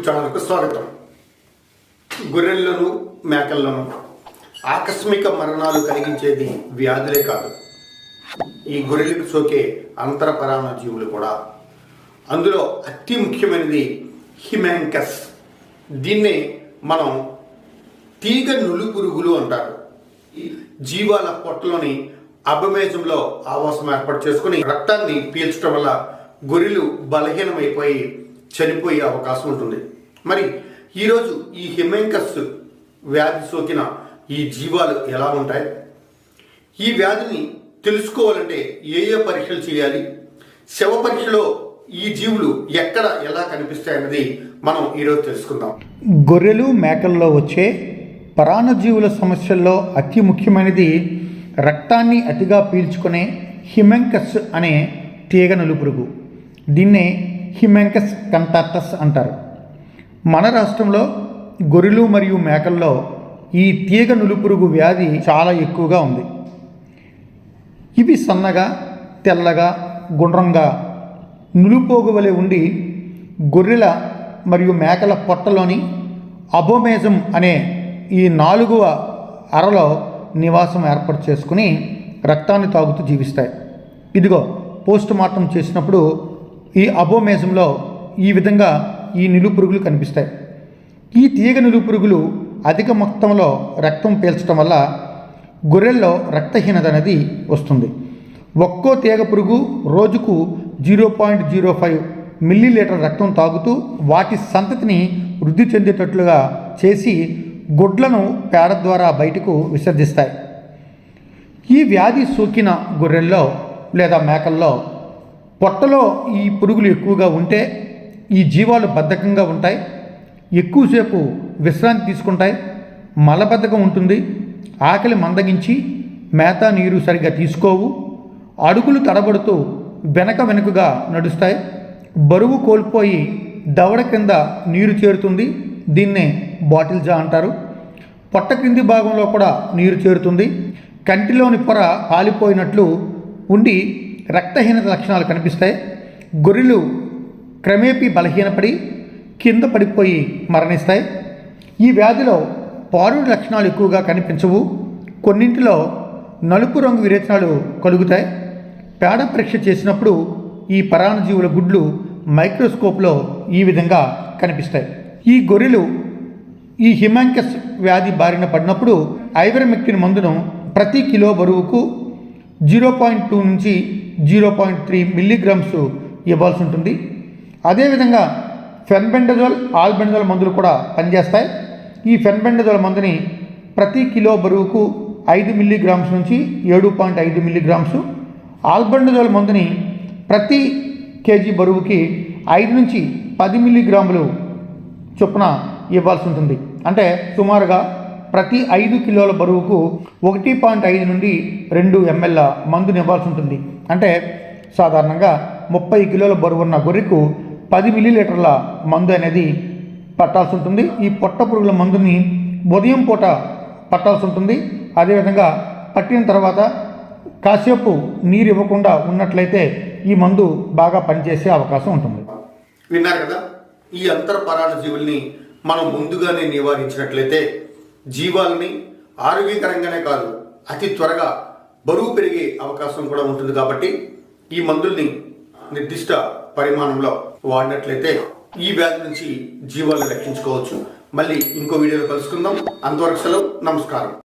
YouTube ఛానల్కు స్వాగతం. గొర్రెల్లోనూ మేకల్లోనూ ఆకస్మిక మరణాలు కలిగించేది వ్యాధులే కాదు. ఈ గొర్రెలకు సోకే అంతరపరాణ జీవులు కూడా. అందులో అతి ముఖ్యమైనది హిమాంకస్. దీన్నే మనం తీగ నులు పురుగులు అంటారు. ఈ జీవాల పొట్టలోని అభమేజంలో ఆవాసం ఏర్పాటు చేసుకుని రక్తాన్ని పీల్చడం వల్ల గొర్రెలు బలహీనమైపోయి చనిపోయే అవకాశం ఉంటుంది. మరి ఈరోజు ఈ హిమెంకస్ వ్యాధి సోకిన ఈ జీవాలు ఎలా ఉంటాయి? ఈ వ్యాధిని తెలుసుకోవాలంటే ఏ ఏ పరీక్షలు చేయాలి? శవ పరీక్షలో ఈ జీవులు ఎక్కడ ఎలా కనిపిస్తాయన్నది మనం ఈరోజు తెలుసుకుందాం. గొర్రెలు మేకల్లో వచ్చే పరాణజీవుల సమస్యల్లో అతి ముఖ్యమైనది రక్తాన్ని అతిగా పీల్చుకునే హిమెంకస్ అనే తీగ నలుపురుగు. దీన్నే హిమెంకస్ కంటాక్టస్ అంటారు. మన రాష్ట్రంలో గొర్రెలు మరియు మేకల్లో ఈ తీగ నులుపురుగు వ్యాధి చాలా ఎక్కువగా ఉంది. ఇవి సన్నగా తెల్లగా గుండ్రంగా నులుపోగు వలె ఉండి గొర్రెల మరియు మేకల పొట్టలోని అబోమేజం అనే ఈ నాలుగవ అరలో నివాసం ఏర్పాటు చేసుకుని రక్తాన్ని తాగుతూ జీవిస్తాయి. ఇదిగో పోస్ట్ మార్టం చేసినప్పుడు ఈ అబోమేజంలో ఈ విధంగా ఈ నిలుపురుగులు కనిపిస్తాయి. ఈ తీగ నిలుపురుగులు అధిక మొత్తంలో రక్తం పీల్చడం వల్ల గొర్రెల్లో రక్తహీనత అనేది వస్తుంది. ఒక్కో తీగ పురుగు రోజుకు zero point zero five millilitre రక్తం తాగుతూ వాటి సంతతిని వృద్ధి చెందేటట్లుగా చేసి గుడ్లను పేడ ద్వారా బయటకు విసర్జిస్తాయి. ఈ వ్యాధి సోకిన గొర్రెల్లో లేదా మేకల్లో పొట్టలో ఈ పురుగులు ఎక్కువగా ఉంటే ఈ జీవాలు బద్ధకంగా ఉంటాయి. ఎక్కువసేపు విశ్రాంతి తీసుకుంటాయి. మలబద్ధకం ఉంటుంది. ఆకలి మందగించి మేత నీరు సరిగ్గా తీసుకోవు. అడుగులు తడబడుతూ వెనక వెనుకగా నడుస్తాయి. బరువు కోల్పోయి దవడ కింద నీరు చేరుతుంది. దీన్నే బాటిల్ జా అంటారు. పొట్ట క్రింది భాగంలో కూడా నీరు చేరుతుంది. కంటిలోని పొర పాలిపోయినట్లు ఉండి రక్తహీనత లక్షణాలు కనిపిస్తాయి. గొర్రెలు క్రమేపీ బలహీనపడి కింద పడిపోయి మరణిస్తాయి. ఈ వ్యాధిలో పారుడు లక్షణాలు ఎక్కువగా కనిపించవు. కొన్నింటిలో నలుపు రంగు విరేచనాలు కలుగుతాయి. పేడ పరీక్ష చేసినప్పుడు ఈ పరాణజీవుల గుడ్లు మైక్రోస్కోప్లో ఈ విధంగా కనిపిస్తాయి. ఈ గొర్రెలు ఈ హిమాంకస్ వ్యాధి బారిన పడినప్పుడు ఐవరమెక్టిన్ మందును ప్రతి కిలో బరువుకు జీరో పాయింట్ టూ నుంచి జీరో పాయింట్ త్రీ మిల్లీగ్రామ్స్ ఇవ్వాల్సి ఉంటుంది. అదేవిధంగా ఫెన్బెండజోల్ ఆల్బెండజోల్ మందులు కూడా పనిచేస్తాయి. ఈ ఫెన్బెండజోల్ మందుని ప్రతి కిలో బరువుకు ఐదు మిల్లీగ్రామ్స్ నుంచి ఏడు పాయింట్ ఐదు మిల్లీగ్రామ్స్ ఆల్బెండజోల్ మందుని ప్రతి కేజీ బరువుకి ఐదు నుంచి పది మిల్లీగ్రాములు చొప్పున ఇవ్వాల్సి ఉంటుంది. అంటే సుమారుగా ప్రతి ఐదు కిలోల బరువుకు ఒకటి పాయింట్ ఐదు నుండి రెండు ఎంఎల్ మందుని ఇవ్వాల్సి ఉంటుంది. అంటే సాధారణంగా ముప్పై కిలోల బరువు ఉన్న గొర్రెకు పది మిల్లీలీటర్ల మందు అనేది పట్టాల్సి ఉంటుంది. ఈ పొట్ట పురుగుల మందుని ఉదయం పూట పట్టాల్సి ఉంటుంది. అదేవిధంగా పట్టిన తర్వాత కాసేపు నీరు ఇవ్వకుండా ఉన్నట్లయితే ఈ మందు బాగా పనిచేసే అవకాశం ఉంటుంది. విన్నారు కదా? ఈ అంతర్పరాణ జీవుల్ని మనం ముందుగానే నివారించినట్లయితే జీవాలని ఆరోగ్యకరంగానే కాదు అతి త్వరగా బరువు పెరిగే అవకాశం కూడా ఉంటుంది కాబట్టి ఈ మందుల్ని నిర్దిష్ట పరిమాణంలో వాడినట్లయితే ఈ వ్యాధి నుంచి జీవాలను రక్షించుకోవచ్చు. మళ్ళీ ఇంకో వీడియోలో కలుసుకుందాం. అంతవరకు సెలవు. నమస్కారం.